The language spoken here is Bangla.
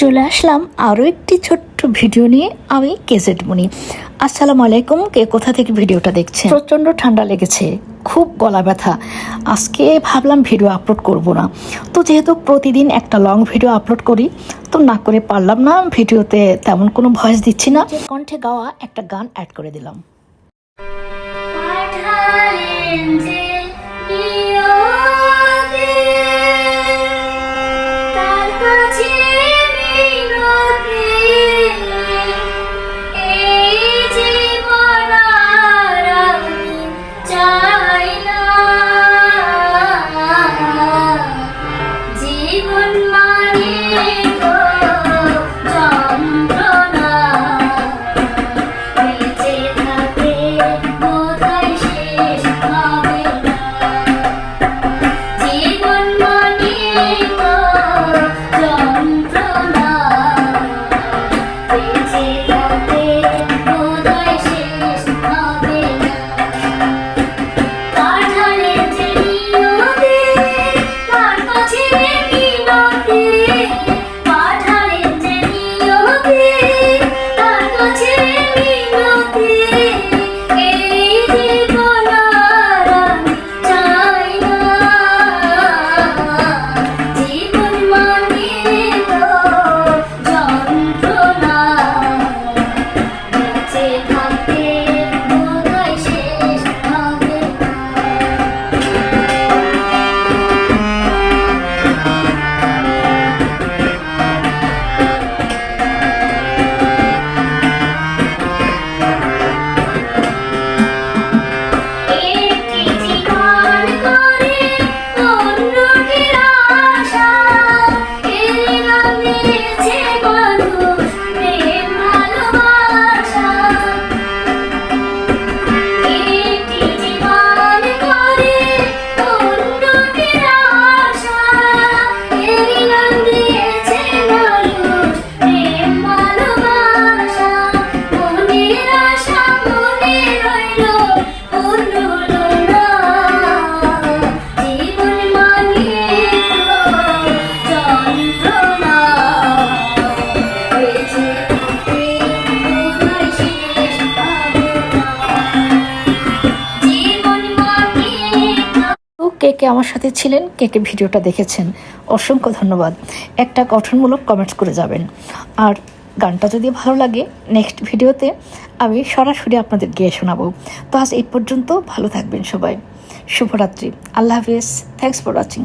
চলে আসলাম আরও একটি ছোট্ট ভিডিও নিয়ে আমি কেজেট মনি। আসসালামু আলাইকুম, কে কোথা থেকে ভিডিওটা দেখছে প্রচণ্ড ঠান্ডা লেগেছে, খুব গলা ব্যথা। আজকে ভাবলাম ভিডিও আপলোড করব না। তো যেহেতু প্রতিদিন একটা লং ভিডিও আপলোড করি, তো না করে পারলাম না ভিডিওতে তেমন কোনো ভয়েস দিচ্ছি না। কণ্ঠে গাওয়া একটা গান অ্যাড করে দিলাম। কে কে আমার সাথে ছিলেন, কে কে ভিডিওটা দেখেছেন, অসংখ্য ধন্যবাদ। একটা গঠনমূলক কমেন্টস করে যাবেন। আর গানটা যদি ভালো লাগে নেক্সট ভিডিওতে আমি সরাসরি আপনাদের গিয়ে শোনাবো। তো আজ এই পর্যন্ত ভালো থাকবেন সবাই। শুভরাত্রি। আল্লাহ হাফিজ। Thanks for watching